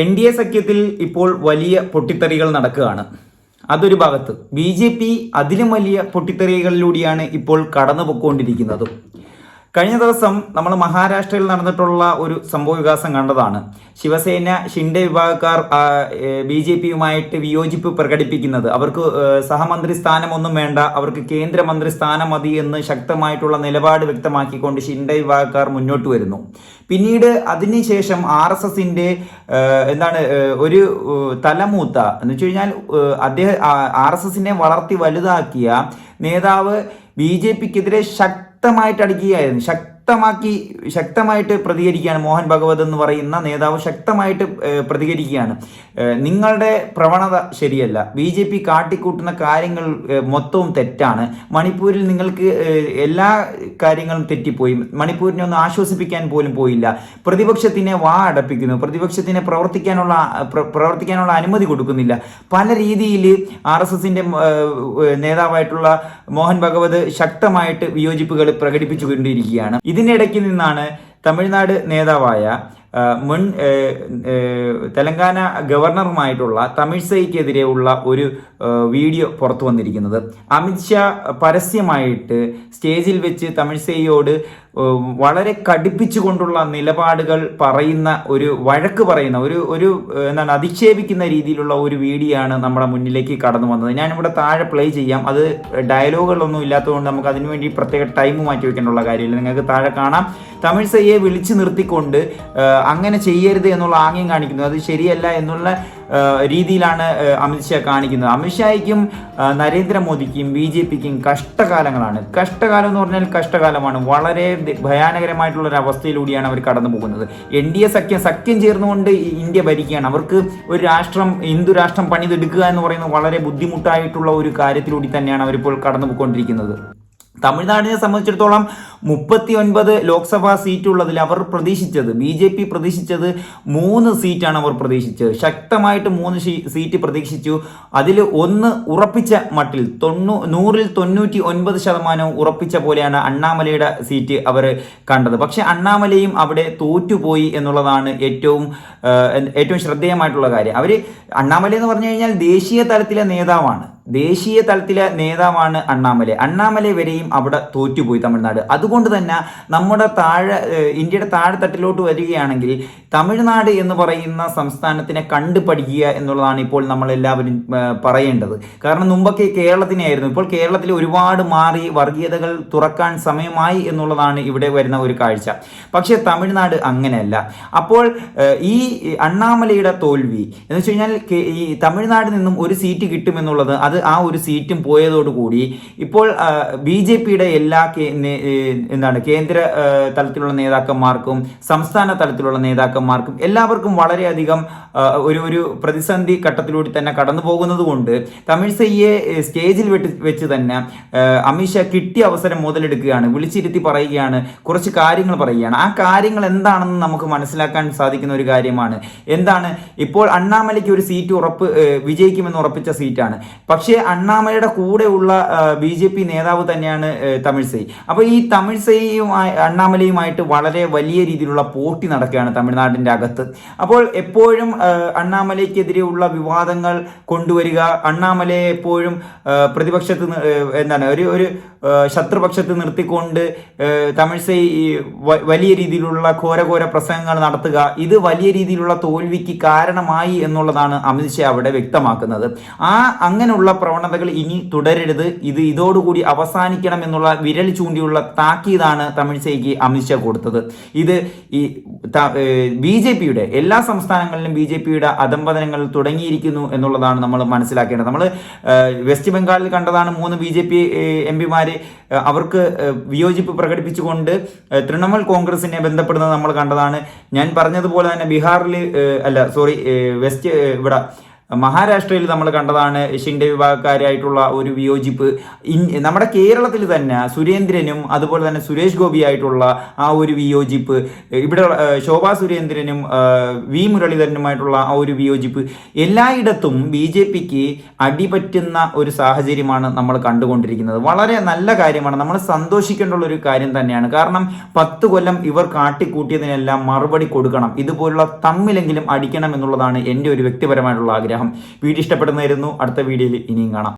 N D A സഖ്യത്തിൽ ഇപ്പോൾ വലിയ പൊട്ടിത്തെറികൾ നടക്കുകയാണ്. അതൊരു ഭാഗത്ത് ബി ജെ പി അതിലും വലിയ പൊട്ടിത്തെറികളിലൂടെയാണ് ഇപ്പോൾ കടന്നു പൊയ്ക്കൊണ്ടിരിക്കുന്നത് കഴിഞ്ഞ ദിവസം നമ്മൾ മഹാരാഷ്ട്രയിൽ നടന്നിട്ടുള്ള ഒരു സംഭവ വികാസം കണ്ടതാണ്. ശിവസേന ഷിൻഡെ വിഭാഗക്കാർ ബി ജെ പിയുമായിട്ട് വിയോജിപ്പ് പ്രകടിപ്പിക്കുന്നത്. അവർക്ക് സഹമന്ത്രി സ്ഥാനമൊന്നും വേണ്ട. അവർക്ക് കേന്ദ്രമന്ത്രി സ്ഥാനം മതി എന്ന് ശക്തമായിട്ടുള്ള നിലപാട് വ്യക്തമാക്കിക്കൊണ്ട് ഷിൻഡെ വിഭാഗക്കാർ മുന്നോട്ട് വരുന്നു. പിന്നീട് അതിനുശേഷം ആർ എസ് എസിന്റെ എന്താണ് ഒരു തലമൂത്ത എന്ന് വെച്ച് കഴിഞ്ഞാൽ അദ്ദേഹം ആർ എസ് എസിനെ വളർത്തി വലുതാക്കിയ നേതാവ് ബി ജെ പിക്കെതിരെ ശക്തമായിട്ട് അടിക്കുകയായിരുന്നു. ശക്തമാക്കി ശക്തമായിട്ട് പ്രതികരിക്കുകയാണ് മോഹൻ ഭഗവത് എന്ന് പറയുന്ന നേതാവ് ശക്തമായിട്ട് പ്രതികരിക്കുകയാണ്. നിങ്ങളുടെ പ്രവണത ശരിയല്ല. ബി ജെ പി കാട്ടിക്കൂട്ടുന്ന കാര്യങ്ങൾ മൊത്തവും തെറ്റാണ്. മണിപ്പൂരിൽ നിങ്ങൾക്ക് എല്ലാ കാര്യങ്ങളും തെറ്റിപ്പോയി. മണിപ്പൂരിനെ ഒന്ന് ആശ്വസിപ്പിക്കാൻ പോലും പോയില്ല. പ്രതിപക്ഷത്തിനെ വാ അടപ്പിക്കുന്നു. പ്രതിപക്ഷത്തിനെ പ്രവർത്തിക്കാനുള്ള പ്രവർത്തിക്കാനുള്ള അനുമതി കൊടുക്കുന്നില്ല. പല രീതിയിൽ ആർ എസ് എസിന്റെ നേതാവായിട്ടുള്ള മോഹൻ ഭഗവത് ശക്തമായിട്ട് വിയോജിപ്പുകൾ പ്രകടിപ്പിച്ചുകൊണ്ടിരിക്കുകയാണ്. ഇതിനിടയ്ക്ക് നിന്നാണ് തമിഴ്നാട് നേതാവായ മുൻ തെലങ്കാന ഗവർണറുമായിട്ടുള്ള തമിഴ്സൈക്കെതിരെയുള്ള ഒരു വീഡിയോ പുറത്തു വന്നിരിക്കുന്നത്. അമിത്ഷാ പരസ്യമായിട്ട് സ്റ്റേജിൽ വെച്ച് തമിഴ്സൈയോട് വളരെ കടുപ്പിച്ചുകൊണ്ടുള്ള നിലപാടുകൾ പറയുന്ന ഒരു വഴക്ക് പറയുന്ന ഒരു ഒരു എന്താണ് അധിക്ഷേപിക്കുന്ന രീതിയിലുള്ള ഒരു വീഡിയോ ആണ് നമ്മുടെ മുന്നിലേക്ക് കടന്നു വന്നത്. ഞാനിവിടെ താഴെ പ്ലേ ചെയ്യാം. അത് ഡയലോഗുകളൊന്നും ഇല്ലാത്തതുകൊണ്ട് നമുക്ക് അതിനുവേണ്ടി പ്രത്യേക ടൈം മാറ്റി വെക്കേണ്ടുള്ള കാര്യമില്ല. നിങ്ങൾക്ക് താഴെ കാണാം. തമിഴ് സയ്യെ വിളിച്ചു നിർത്തിക്കൊണ്ട് അങ്ങനെ ചെയ്യരുത് എന്നുള്ള ആംഗ്യം കാണിക്കുന്നു. അത് ശരിയല്ല എന്നുള്ള രീതിയിലാണ് അമിത്ഷാ കാണിക്കുന്നത്. അമിത്ഷായ്ക്കും നരേന്ദ്രമോദിക്കും ബി ജെ പിക്കും കഷ്ടകാലങ്ങളാണ്. കഷ്ടകാലം എന്ന് പറഞ്ഞാൽ കഷ്ടകാലമാണ്. വളരെ ഭയാനകരമായിട്ടുള്ള ഒരു അവസ്ഥയിലൂടെയാണ് അവർ കടന്നു പോകുന്നത് എൻ ഡി എ സഖ്യം സഖ്യം ചേർന്നുകൊണ്ട് ഇന്ത്യ ഭരിക്കുകയാണ്. അവർക്ക് ഒരു രാഷ്ട്രം ഹിന്ദു രാഷ്ട്രം പണിതെടുക്കുക എന്ന് പറയുന്നത് വളരെ ബുദ്ധിമുട്ടായിട്ടുള്ള ഒരു കാര്യത്തിലൂടെ തന്നെയാണ് അവരിപ്പോൾ കടന്നു പോയിക്കൊണ്ടിരിക്കുന്നത് തമിഴ്നാടിനെ സംബന്ധിച്ചിടത്തോളം മുപ്പത്തി ഒൻപത് ലോക്സഭാ സീറ്റ് ഉള്ളതിൽ അവർ പ്രതീക്ഷിച്ചത് ബി ജെ പി പ്രതീക്ഷിച്ചത് മൂന്ന് സീറ്റാണ് അവർ പ്രതീക്ഷിച്ചത്. ശക്തമായിട്ട് മൂന്ന് സീറ്റ് പ്രതീക്ഷിച്ചു. അതിൽ ഒന്ന് ഉറപ്പിച്ച മട്ടിൽ തൊണ്ണൂ നൂറിൽ തൊണ്ണൂറ്റി ഒൻപത് ശതമാനവും ഉറപ്പിച്ച പോലെയാണ് അണ്ണാമലയുടെ സീറ്റ് അവർ കണ്ടത്. പക്ഷേ അണ്ണാമലയും അവിടെ തോറ്റുപോയി എന്നുള്ളതാണ് ഏറ്റവും ഏറ്റവും ശ്രദ്ധേയമായിട്ടുള്ള കാര്യം. അവർ അണ്ണാമല എന്ന് പറഞ്ഞു കഴിഞ്ഞാൽ ദേശീയ തലത്തിലെ നേതാവാണ്. ദേശീയ തലത്തിലെ നേതാവാണ് അണ്ണാമല. അണ്ണാമല വരെയും അവിടെ തോറ്റുപോയി തമിഴ്നാട്. അതുകൊണ്ട് തന്നെ നമ്മുടെ താഴെ ഇന്ത്യയുടെ താഴെത്തട്ടിലോട്ട് വരികയാണെങ്കിൽ തമിഴ്നാട് എന്ന് പറയുന്ന സംസ്ഥാനത്തിനെ കണ്ടു പഠിക്കുക എന്നുള്ളതാണ് ഇപ്പോൾ നമ്മളെല്ലാവരും പറയേണ്ടത്. കാരണം മുമ്പൊക്കെ കേരളത്തിനെയായിരുന്നു. ഇപ്പോൾ കേരളത്തിൽ ഒരുപാട് മാറി വർഗീയതകൾ തുറക്കാൻ സമയമായി എന്നുള്ളതാണ് ഇവിടെ വരുന്ന ഒരു കാഴ്ച. പക്ഷേ തമിഴ്നാട് അങ്ങനെയല്ല. അപ്പോൾ ഈ അണ്ണാമലയുടെ തോൽവി എന്ന് വെച്ച് കഴിഞ്ഞാൽ ഈ തമിഴ്നാട് നിന്നും ഒരു സീറ്റ് കിട്ടുമെന്നുള്ളത് അത് ആ ഒരു സീറ്റും പോയതോടുകൂടി ഇപ്പോൾ ബി ജെ പിയുടെ എല്ലാ എന്താണ് കേന്ദ്ര തലത്തിലുള്ള നേതാക്കന്മാർക്കും സംസ്ഥാന തലത്തിലുള്ള നേതാക്കന്മാർക്കും എല്ലാവർക്കും വളരെയധികം ഒരു ഒരു പ്രതിസന്ധി ഘട്ടത്തിലൂടെ തന്നെ കടന്നു പോകുന്നത് കൊണ്ട് തമിഴ്സയ്യെ സ്റ്റേജിൽ വെച്ച് തന്നെ അമിത്ഷാ കിട്ടിയ അവസരം മുതലെടുക്കുകയാണ് വിളിച്ചിരുത്തി പറയുകയാണ് കുറച്ച് കാര്യങ്ങൾ പറയുകയാണ്. ആ കാര്യങ്ങൾ എന്താണെന്ന് നമുക്ക് മനസ്സിലാക്കാൻ സാധിക്കുന്ന ഒരു കാര്യമാണ്. എന്താണ് ഇപ്പോൾ അണ്ണാമലയ്ക്ക് ഒരു സീറ്റ് ഉറപ്പ് വിജയിക്കുമെന്ന് ഉറപ്പിച്ച സീറ്റാണ്. പക്ഷേ അണ്ണാമലയുടെ കൂടെയുള്ള ബി ജെ പി നേതാവ് തന്നെയാണ് തമിഴ്സൈ അപ്പോൾ ഈ തമിഴ്സൈയുമായി അണ്ണാമലയുമായിട്ട് വളരെ വലിയ രീതിയിലുള്ള പോട്ടി നടക്കുകയാണ് തമിഴ്നാടിന്റെ അകത്ത്. അപ്പോൾ എപ്പോഴും അണ്ണാമലയ്ക്കെതിരെയുള്ള വിവാദങ്ങൾ കൊണ്ടുവരിക അണ്ണാമലയെ എപ്പോഴും പ്രതിപക്ഷത്ത് എന്താണ് ഒരു ഒരു ശത്രുപക്ഷത്ത് നിർത്തിക്കൊണ്ട് തമിഴ്സൈ വലിയ രീതിയിലുള്ള ഘോരഘോര പ്രസംഗങ്ങൾ നടത്തുക ഇത് വലിയ രീതിയിലുള്ള തോൽവിക്ക് കാരണമായി എന്നുള്ളതാണ് അമിത്ഷാ അവിടെ വ്യക്തമാക്കുന്നത്. ആ അങ്ങനെയുള്ള പ്രവണതകൾ ഇനി തുടരരുത്. ഇത് ഇതോടുകൂടി അവസാനിക്കണം എന്നുള്ള വിരൽ ചൂണ്ടിയുള്ള താക്കീതാണ് തമിഴ്സേക്ക് അമിത്ഷാ കൊടുത്തത്. ഇത് ഈ ബി ജെ പിയുടെ എല്ലാ സംസ്ഥാനങ്ങളിലും ബി ജെ പിയുടെ അധംപതനങ്ങൾ തുടങ്ങിയിരിക്കുന്നു എന്നുള്ളതാണ് നമ്മൾ മനസ്സിലാക്കേണ്ടത്. നമ്മൾ വെസ്റ്റ് ബംഗാളിൽ കണ്ടതാണ് മൂന്ന് ബി ജെ പി എം പിമാര് അവർക്ക് വിയോജിപ്പ് പ്രകടിപ്പിച്ചുകൊണ്ട് തൃണമൂൽ കോൺഗ്രസിനെ ബന്ധപ്പെടുന്നത് നമ്മൾ കണ്ടതാണ്. ഞാൻ പറഞ്ഞതുപോലെ തന്നെ ബീഹാറിൽ അല്ല സോറി വെസ്റ്റ് ഇവിടെ മഹാരാഷ്ട്രയിൽ നമ്മൾ കണ്ടതാണ് ഷിൻഡെ വിഭാഗക്കാരായിട്ടുള്ള ഒരു വിയോജിപ്പ്. നമ്മുടെ കേരളത്തിൽ തന്നെ സുരേന്ദ്രനും അതുപോലെ തന്നെ സുരേഷ് ഗോപിയായിട്ടുള്ള ആ ഒരു വിയോജിപ്പ്. ഇവിടെ ശോഭാ സുരേന്ദ്രനും വി മുരളീധരനുമായിട്ടുള്ള ആ ഒരു വിയോജിപ്പ് എല്ലായിടത്തും ബി ജെ പിക്ക് അടിപറ്റുന്ന ഒരു സാഹചര്യമാണ് നമ്മൾ കണ്ടുകൊണ്ടിരിക്കുന്നത്. വളരെ നല്ല കാര്യമാണ്. നമ്മൾ സന്തോഷിക്കേണ്ട ഒരു കാര്യം തന്നെയാണ്. കാരണം പത്ത് കൊല്ലം ഇവർ കാട്ടിക്കൂട്ടിയതിനെല്ലാം മറുപടി കൊടുക്കണം. ഇതുപോലുള്ള തമ്മിലെങ്കിലും അടിക്കണം എന്നുള്ളതാണ് എന്റെ ഒരു വ്യക്തിപരമായിട്ടുള്ള ആഗ്രഹം വീഡിയോ ഇഷ്ടപ്പെടുന്നതായിരുന്നു. അടുത്ത വീഡിയോയിൽ ഇനിയും കാണാം.